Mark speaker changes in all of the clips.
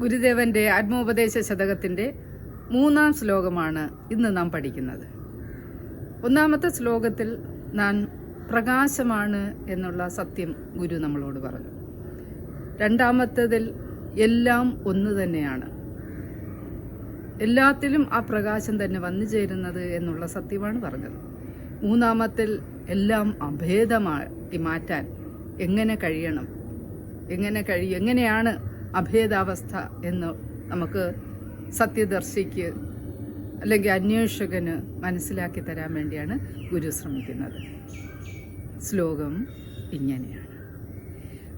Speaker 1: ഗുരുദേവന്റെ ആത്മോപദേശ ശതകത്തിന്റെ മൂന്നാം ശ്ലോകമാണ് ഇന്ന് നാം പഠിക്കുന്നത്. ഒന്നാമത്തെ ശ്ലോകത്തിൽ നാം പ്രകാശമാണ് എന്നുള്ള സത്യം ഗുരു നമ്മളോട് പറഞ്ഞു. രണ്ടാമത്തതിൽ എല്ലാം ഒന്ന് തന്നെയാണ്. എല്ലാത്തിലും ആ പ്രകാശം തന്നെ വന്നു ചേരുന്നത് എന്നുള്ള സത്യമാണ് പറഞ്ഞത്. മൂന്നാമത്തിൽ എല്ലാം അഭേദമാക്കി മാറ്റാൻ എങ്ങനെ കഴിയണം? എങ്ങനെ കഴിയും എങ്ങനെയാണ് അഭേദാവസ്ഥ എന്ന് നമുക്ക് സത്യദർശിക്ക് അല്ലെങ്കിൽ അന്വേഷകന് മനസ്സിലാക്കി തരാൻ വേണ്ടിയാണ് ഗുരു ശ്രമിക്കുന്നത്. ശ്ലോകം ഇങ്ങനെയാണ്.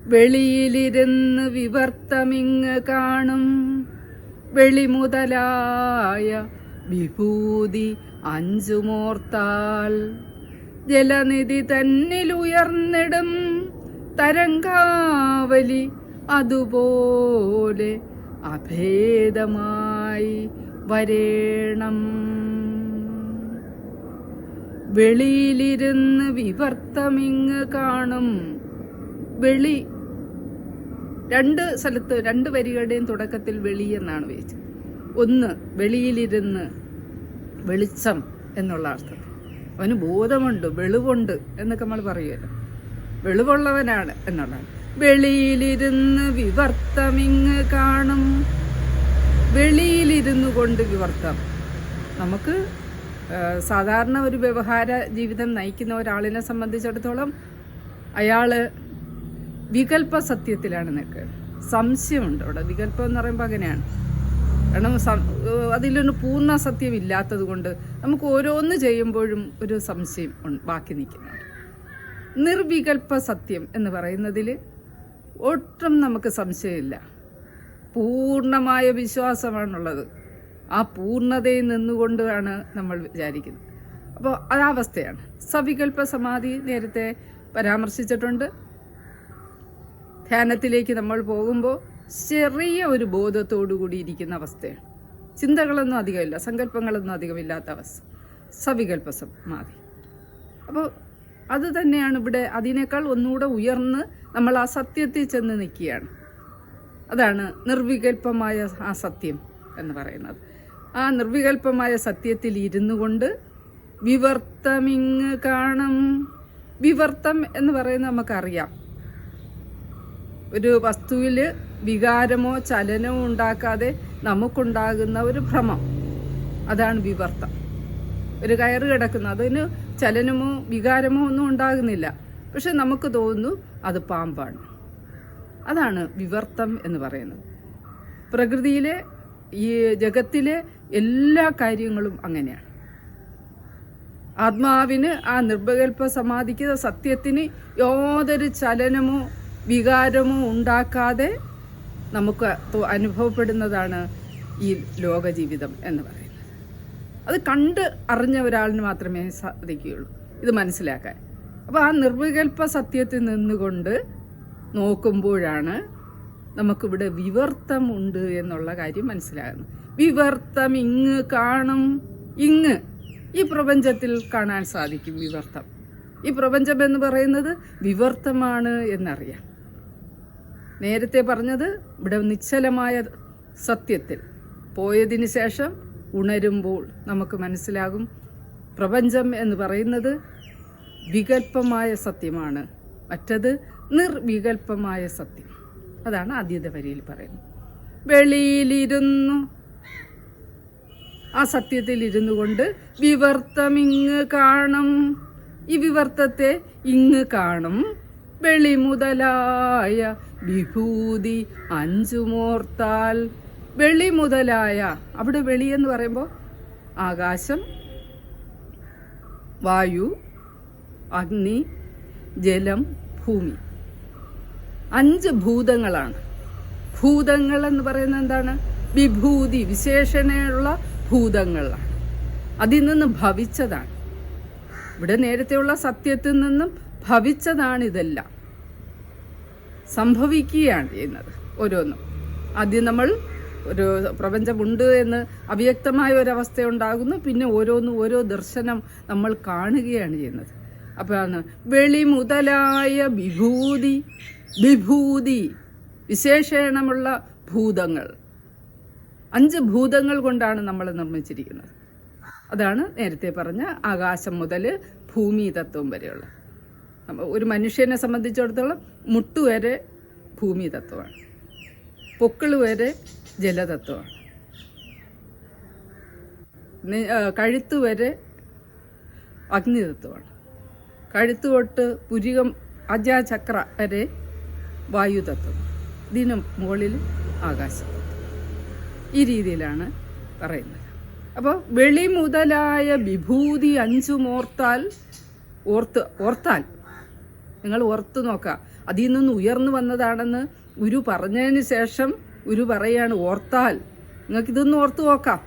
Speaker 1: വെളിയിലിരുന്ന് വിവർത്തമിങ് കാണും വെളിമുതലായ വിഭൂതി അഞ്ചുമോർത്താൽ. ജലനിധി തന്നിലുയർന്നിടും തരംഗാവലി അതുപോലെ അഭേദമായി വരേണം. വെളിയിലിരുന്ന് വിവർത്തമിങ് കാണും. വെളി രണ്ട് സ്ഥലത്ത് രണ്ട് വരികളുടെയും തുടക്കത്തിൽ വെളി എന്നാണ് ഉപയോഗിച്ചത് ഒന്ന് വെളിയിലിരുന്ന് വെളിച്ചം എന്നുള്ള അർത്ഥം. അവന് ബോധമുണ്ട് വെളിവുണ്ട് എന്നൊക്കെ നമ്മൾ പറയുമല്ലോ. വെളിവുള്ളവനാണ് എന്നുള്ളതാണ്. വെളിയിലിരുന്ന് വിവർത്തമിങ് കാണും. വെളിയിലിരുന്നു കൊണ്ട് വിവർത്തം. നമുക്ക് സാധാരണ ഒരു വ്യവഹാര ജീവിതം നയിക്കുന്ന ഒരാളിനെ സംബന്ധിച്ചിടത്തോളം അയാൾ വികല്പ സത്യത്തിലാണ് നിൽക്കുക സംശയമുണ്ട് അവിടെ. വികല്പം എന്ന് പറയുമ്പോൾ അങ്ങനെയാണ്. കാരണം അതിലൊരു പൂർണ സത്യം ഇല്ലാത്തത് കൊണ്ട് നമുക്ക് ഓരോന്ന് ചെയ്യുമ്പോഴും ഒരു സംശയം ബാക്കി നിൽക്കുന്നുണ്ട്. നിർവികൽപ്പ സത്യം എന്ന് പറയുന്നതിൽ ഒട്ടും നമുക്ക് സംശയമില്ല. പൂർണമായ വിശ്വാസമാണുള്ളത്. ആ പൂർണതയിൽ നിന്നുകൊണ്ടാണ് നമ്മൾ വിചാരിക്കുന്നത്. അപ്പോൾ അതാവസ്ഥയാണ് സവികൽപ്പ സമാധി നേരത്തെ പരാമർശിച്ചിട്ടുണ്ട്. ധ്യാനത്തിലേക്ക് നമ്മൾ പോകുമ്പോൾ ചെറിയ ഒരു ബോധത്തോടു ഇരിക്കുന്ന അവസ്ഥയാണ്. ചിന്തകളൊന്നും അധികമില്ല സങ്കല്പങ്ങളൊന്നും അധികമില്ലാത്ത അവസ്ഥ. സവികൽപ്പ സമാധി. അപ്പോൾ അത് തന്നെയാണ് ഇവിടെ അതിനേക്കാൾ ഒന്നുകൂടെ ഉയർന്ന് നമ്മൾ ആ സത്യത്തിൽ ചെന്ന് നിൽക്കുകയാണ്. അതാണ് നിർവികൽപ്പമായ ആ സത്യം എന്ന് പറയുന്നത്. ആ നിർവികൽപ്പമായ സത്യത്തിൽ ഇരുന്നു കൊണ്ട് വിവർത്തമിങ് കാണും. വിവർത്തം എന്ന് പറയുന്നത് നമുക്കറിയാം. ഒരു വസ്തുവിൽ വികാരമോ ചലനമോ ഉണ്ടാക്കാതെ നമുക്കുണ്ടാകുന്ന ഒരു ഭ്രമം. അതാണ് വിവർത്തം. ഒരു കയറ് കിടക്കുന്നു. അതിന് ചലനമോ വികാരമോ ഒന്നും ഉണ്ടാകുന്നില്ല. പക്ഷെ നമുക്ക് തോന്നുന്നു അത് പാമ്പാണ്. അതാണ് വിവർത്തം എന്ന് പറയുന്നത്. പ്രകൃതിയിലെ ഈ ജഗത്തിലെ എല്ലാ കാര്യങ്ങളും അങ്ങനെയാണ്. ആത്മാവിന് ആ നിർഭകൽപ്പ സമാധിക്കുന്ന സത്യത്തിന് യാതൊരു ചലനമോ വികാരമോ ഉണ്ടാക്കാതെ നമുക്ക് അനുഭവപ്പെടുന്നതാണ് ഈ ലോകജീവിതം എന്ന് പറയുന്നത്. അത് കണ്ട് അറിഞ്ഞ ഒരാളിന് മാത്രമേ സാധിക്കുകയുള്ളൂ. ഇത് മനസ്സിലാക്കാൻ. അപ്പോൾ ആ നിർവികൽപ്പ സത്യത്തിൽ നിന്നുകൊണ്ട് നോക്കുമ്പോഴാണ് നമുക്കിവിടെ വിവർത്തമുണ്ട് എന്നുള്ള കാര്യം മനസ്സിലാകുന്നത്. വിവർത്തം ഇങ്ങ് കാണും ഇങ്ങ് ഈ പ്രപഞ്ചത്തിൽ കാണാൻ സാധിക്കും വിവർത്തം. ഈ പ്രപഞ്ചം എന്ന് പറയുന്നത് വിവർത്തമാണ് എന്നറിയാം. നേരത്തെ പറഞ്ഞത് ഇവിടെ നിശ്ചലമായ സത്യത്തിൽ പോയതിന് ശേഷം ഉണരുമ്പോൾ നമുക്ക് മനസ്സിലാകും. പ്രപഞ്ചം എന്ന് പറയുന്നത് വികല്പമായ സത്യമാണ്. മറ്റത് നിർവികൽപ്പമായ സത്യം. അതാണ് ആദ്യത്തെ വരിയിൽ പറയുന്നത്. വെളിയിലിരുന്നു. ആ സത്യത്തിൽ ഇരുന്നു കൊണ്ട് വിവർത്തമിങ്ങ് കാണും. ഈ വിവർത്തത്തെ ഇങ്ങ് കാണും. വെളി മുതലായ വിഭൂതി അഞ്ചുമോർത്താൽ വെളി മുതലായ അവിടെ വെളി എന്ന് പറയുമ്പോൾ ആകാശം വായു അഗ്നി ജലം ഭൂമി. അഞ്ച് ഭൂതങ്ങളാണ്. ഭൂതങ്ങൾ എന്ന് പറയുന്നത് എന്താണ്? വിഭൂതി വിശേഷണയുള്ള ഭൂതങ്ങളാണ്. അതിൽ നിന്ന് ഭവിച്ചതാണ്. ഇവിടെ നേരത്തെയുള്ള സത്യത്തിൽ നിന്നും ഭവിച്ചതാണ് ഇതെല്ലാം. സംഭവിക്കുകയാണ് ചെയ്യുന്നത് ഓരോന്നും. ആദ്യം നമ്മൾ ഒരു പ്രപഞ്ചമുണ്ട് എന്ന് അവ്യക്തമായ ഒരവസ്ഥ ഉണ്ടാകുന്നു പിന്നെ ഓരോന്നും ഓരോ ദർശനം നമ്മൾ കാണുകയാണ് ചെയ്യുന്നത്. അപ്പോഴാണ് വെളി മുതലായ വിഭൂതി വിഭൂതി വിശേഷണമുള്ള ഭൂതങ്ങൾ. അഞ്ച് ഭൂതങ്ങൾ കൊണ്ടാണ് നമ്മൾ നിർമ്മിച്ചിരിക്കുന്നത്. അതാണ് നേരത്തെ പറഞ്ഞ ആകാശം മുതൽ ഭൂമി തത്വം വരെയുള്ള. ഒരു മനുഷ്യനെ സംബന്ധിച്ചിടത്തോളം മുട്ടുവരെ ഭൂമി തത്വമാണ്. പൊക്കിൾ വരെ ജലതത്വമാണ് കഴുത്ത് വരെ അഗ്നിതത്വമാണ്. കഴുത്ത് തൊട്ട് പുരികം അജാചക്ര വരെ വായുതത്വം. ഇതിന് മുകളിൽ ആകാശം ഈ രീതിയിലാണ് പറയുന്നത്. അപ്പോൾ വെളി മുതലായ വിഭൂതി അഞ്ചും ഓർത്താൽ ഓർത്ത് ഓർത്താൽ. നിങ്ങൾ ഓർത്ത് നോക്കുക. അതിൽ നിന്ന് ഉയർന്നു വന്നതാണെന്ന് ഗുരു പറഞ്ഞതിന് ശേഷം ഗുരു പറയാണ് ഓർത്താൽ. ഇതൊന്ന് ഓർത്ത് നോക്കാം.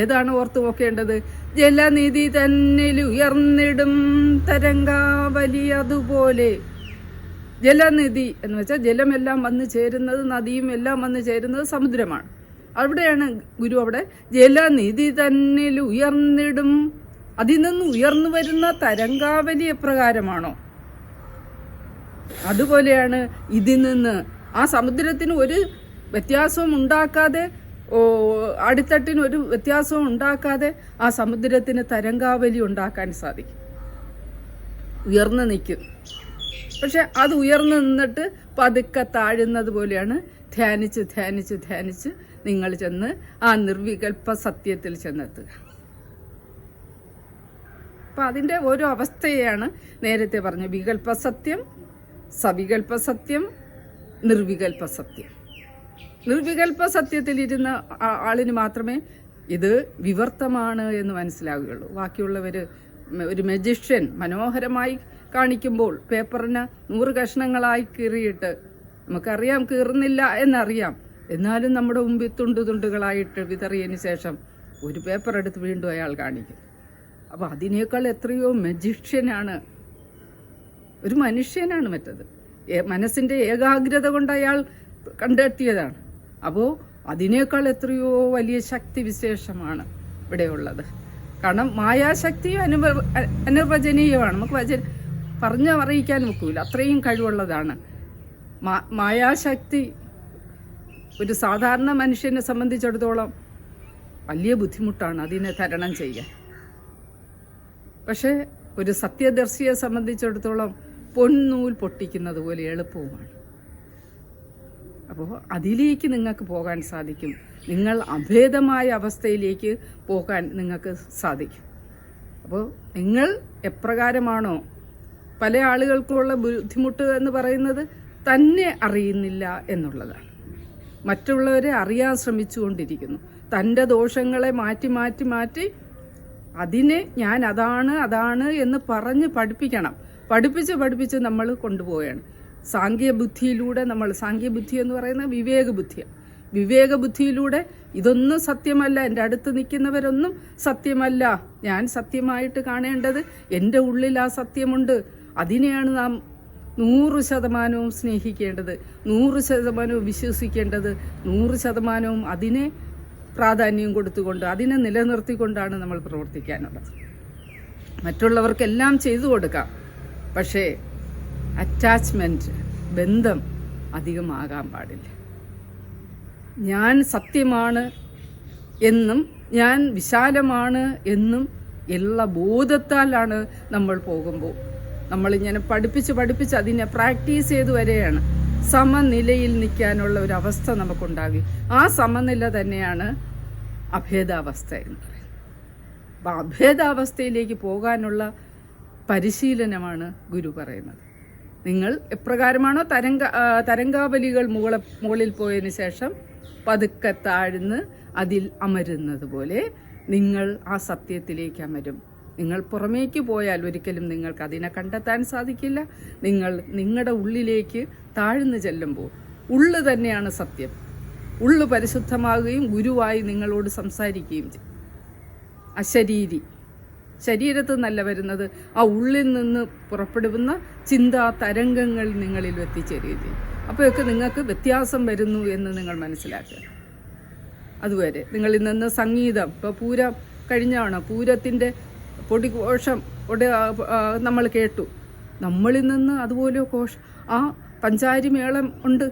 Speaker 1: ഏതാണ് ഓർത്ത് നോക്കേണ്ടത്? ജലനിധി തന്നെ ഉയർന്നിടും തരംഗാവലി അതുപോലെ. ജലനിധി എന്ന് വെച്ചാൽ ജലമെല്ലാം വന്ന് ചേരുന്നത് നദിയും എല്ലാം വന്ന് ചേരുന്നത് സമുദ്രമാണ്. അവിടെയാണ് ഗുരു അവിടെ ജലനിധി തന്നെ ഉയർന്നിടും. അതിൽ നിന്ന് ഉയർന്നു വരുന്ന തരംഗാവലി എപ്രകാരമാണോ? അതുപോലെയാണ് ഇതിൽ നിന്ന് ആ സമുദ്രത്തിന് ഒരു വ്യത്യാസവും ഉണ്ടാക്കാതെ ഓ അടിത്തട്ടിന് ഒരു വ്യത്യാസവും ഉണ്ടാക്കാതെ ആ സമുദ്രത്തിന് തരംഗാവലി ഉണ്ടാക്കാൻ സാധിക്കും. ഉയർന്നു നിൽക്കും. പക്ഷെ അത് ഉയർന്നു നിന്നിട്ട് പതുക്കെ താഴുന്നത് പോലെയാണ് ധ്യാനിച്ച് ധ്യാനിച്ച് ധ്യാനിച്ച് നിങ്ങൾ ചെന്ന് ആ നിർവികൽപ്പ സത്യത്തിൽ ചെന്നെത്തുക. അപ്പം അതിന്റെ ഓരോ അവസ്ഥയാണ് നേരത്തെ പറഞ്ഞത് വികൽപ്പ സത്യം സവികൽപ്പ സത്യം നിർവികൽപ്പ സത്യം നിർവികൽപ്പ സത്യത്തിലിരുന്ന ആളിന് മാത്രമേ ഇത് വിവർത്തമാണ് എന്ന് മനസ്സിലാവുകയുള്ളൂ ബാക്കിയുള്ളവർ ഒരു മെജിഷ്യൻ മനോഹരമായി കാണിക്കുമ്പോൾ പേപ്പറിന് നൂറ് കഷ്ണങ്ങളായി കീറിയിട്ട് നമുക്കറിയാം കീറുന്നില്ല എന്നറിയാം. എന്നാലും നമ്മുടെ മുമ്പിൽ തുണ്ടു തുണ്ടുകളായിട്ട് വിതറിയതിന് ശേഷം ഒരു പേപ്പർ എടുത്ത് വീണ്ടും അയാൾ കാണിക്കും. അപ്പോൾ അതിനേക്കാൾ എത്രയോ മെജിഷ്യനാണ് ഒരു മനുഷ്യനാണ് മറ്റത്. മനസ്സിന്റെ ഏകാഗ്രത കൊണ്ട് അയാൾ കണ്ടെത്തിയതാണ്. അപ്പോൾ അതിനേക്കാൾ എത്രയോ വലിയ ശക്തി വിശേഷമാണ് ഇവിടെയുള്ളത് കാരണം മായാശക്തിയും അനുവ അനുവചനീയമാണ് നമുക്ക് വചന പറഞ്ഞു അറിയിക്കാൻ ഒക്കില്ല. അത്രയും കഴിവുള്ളതാണ്. മായാശക്തി ഒരു സാധാരണ മനുഷ്യനെ സംബന്ധിച്ചിടത്തോളം വലിയ ബുദ്ധിമുട്ടാണ് അതിനെ തരണം ചെയ്യാൻ. പക്ഷേ ഒരു സത്യദർശിയെ സംബന്ധിച്ചിടത്തോളം പൊന്നൂൽ പൊട്ടിക്കുന്നത് പോലെ എളുപ്പവുമാണ്. അപ്പോൾ അതിലേക്ക് നിങ്ങൾക്ക് പോകാൻ സാധിക്കും. നിങ്ങൾ അഭേദമായ അവസ്ഥയിലേക്ക് പോകാൻ നിങ്ങൾക്ക് സാധിക്കും. അപ്പോൾ നിങ്ങൾ എപ്രകാരമാണോ പല ആളുകൾക്കുള്ള ബുദ്ധിമുട്ട് എന്ന് പറയുന്നത് തന്നെ അറിയുന്നില്ല എന്നുള്ളതാണ്. മറ്റുള്ളവരെ അറിയാൻ ശ്രമിച്ചുകൊണ്ടിരിക്കുന്നു. തന്റെ ദോഷങ്ങളെ മാറ്റി മാറ്റി മാറ്റി അതിനെ ഞാൻ അതാണ് അതാണ് എന്ന് പറഞ്ഞ് പഠിപ്പിക്കണം. പഠിപ്പിച്ച് പഠിപ്പിച്ച് നമ്മൾ കൊണ്ടുപോവുകയാണ്. സാങ്കേയ ബുദ്ധിയിലൂടെ നമ്മൾ സാങ്കേബുദ്ധി എന്ന് പറയുന്ന വിവേക ബുദ്ധിയാണ് വിവേക ബുദ്ധിയിലൂടെ ഇതൊന്നും സത്യമല്ല എന്റെ അടുത്ത് നിൽക്കുന്നവരൊന്നും സത്യമല്ല. ഞാൻ സത്യമായിട്ട് കാണേണ്ടത് എന്റെ ഉള്ളിൽ ആ സത്യമുണ്ട്. അതിനെയാണ് നാം നൂറ് ശതമാനവും സ്നേഹിക്കേണ്ടത് നൂറ് ശതമാനവും വിശ്വസിക്കേണ്ടത് നൂറ് ശതമാനവും അതിനെ പ്രാധാന്യം കൊടുത്തുകൊണ്ട് അതിനെ നിലനിർത്തിക്കൊണ്ടാണ് നമ്മൾ പ്രവർത്തിക്കാനുള്ളത്. മറ്റുള്ളവർക്കെല്ലാം ചെയ്തു കൊടുക്കാം. പക്ഷേ അറ്റാച്ച്മെന്റ് ബന്ധം അധികമാകാൻ പാടില്ല. ഞാൻ സത്യമാണ് എന്നും ഞാൻ വിശാലമാണ് എന്നും എല്ലാ ബോധത്താലാണ് നമ്മൾ പോകുമ്പോൾ. നമ്മളിങ്ങനെ പഠിപ്പിച്ച് പഠിപ്പിച്ച് അതിനെ പ്രാക്ടീസ് ചെയ്ത് വരെയാണ് സമനിലയിൽ നിൽക്കാനുള്ള ഒരു അവസ്ഥ നമുക്കുണ്ടാകും ആ സമനില തന്നെയാണ് അഭേദാവസ്ഥ എന്ന് പറയുന്നത്. അഭേദാവസ്ഥയിലേക്ക് പോകാനുള്ള പരിശീലനമാണ് ഗുരു പറയുന്നത്. നിങ്ങൾ എപ്രകാരമാണോ തരംഗ തരംഗാവലികൾ മുകള മുകളിൽ പോയതിന് ശേഷം പതുക്കെ താഴ്ന്ന് അതിൽ അമരുന്നത് പോലെ നിങ്ങൾ ആ സത്യത്തിലേക്ക് അമരും. നിങ്ങൾ പുറമേക്ക് പോയാൽ ഒരിക്കലും നിങ്ങൾക്ക് അതിനെ കണ്ടെത്താൻ സാധിക്കില്ല. നിങ്ങൾ നിങ്ങളുടെ ഉള്ളിലേക്ക് താഴ്ന്നു ചെല്ലുമ്പോൾ ഉള്ളു തന്നെയാണ് സത്യം. ഉള്ളു പരിശുദ്ധമാകുകയും ഗുരുവായി നിങ്ങളോട് സംസാരിക്കുകയും ചെയ്യും. അശരീരി. ശരീരത്തിൽ നിന്നല്ല വരുന്നത്. ആ ഉള്ളിൽ നിന്ന് പുറപ്പെടുന്ന ചിന്താ തരംഗങ്ങൾ നിങ്ങളിൽ എത്തിച്ചേരുകയും അപ്പോഴൊക്കെ നിങ്ങൾക്ക് വ്യത്യാസം വരുന്നു എന്ന് നിങ്ങൾ മനസ്സിലാക്കുക. അതുവരെ നിങ്ങളിൽ നിന്ന് സംഗീതം ഇപ്പോൾ പൂരം കഴിഞ്ഞാണ്? പൂരത്തിന്റെ പൊടിഘോഷം ഒടെ നമ്മൾ കേട്ടു. നമ്മളിൽ നിന്ന് അതുപോലെ കോഷ ആ പഞ്ചാരി മേളം ഉണ്ട്.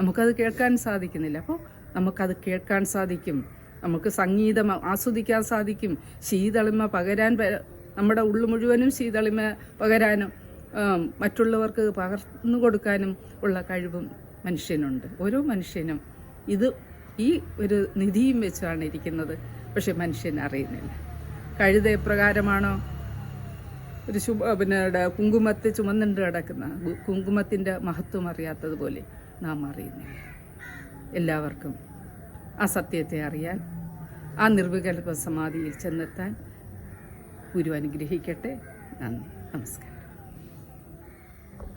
Speaker 1: നമുക്കത് കേൾക്കാൻ സാധിക്കുന്നില്ല. അപ്പോൾ നമുക്കത് കേൾക്കാൻ സാധിക്കും. നമുക്ക് സംഗീതം ആസ്വദിക്കാൻ സാധിക്കും. ശീതളിമ പകരാൻ നമ്മുടെ ഉള്ളു മുഴുവനും ശീതളിമ പകരാനും. മറ്റുള്ളവർക്ക് പകർന്നു കൊടുക്കാനും ഉള്ള കഴിവും മനുഷ്യനുണ്ട്. ഓരോ മനുഷ്യനും ഇത് ഈ ഒരു നിധിയും വെച്ചാണ് ഇരിക്കുന്നത്. പക്ഷെ മനുഷ്യൻ അറിയുന്നില്ല. കഴുത എപ്രകാരമാണോ? ഒരു ശുഭ പിന്നെ കുങ്കുമത്തെ ചുമന്നുണ്ട് കിടക്കുന്ന കുങ്കുമത്തിന്റെ മഹത്വം അറിയാത്തതുപോലെ നാം അറിയുന്നില്ല. എല്ലാവർക്കും ആ സത്യത്തെ അറിയാൻ ആ നിർവികൽപ സമാധിയിൽ ചെന്നെത്താൻ ഗുരു അനുഗ്രഹിക്കട്ടെ. നന്ദി. നമസ്കാരം.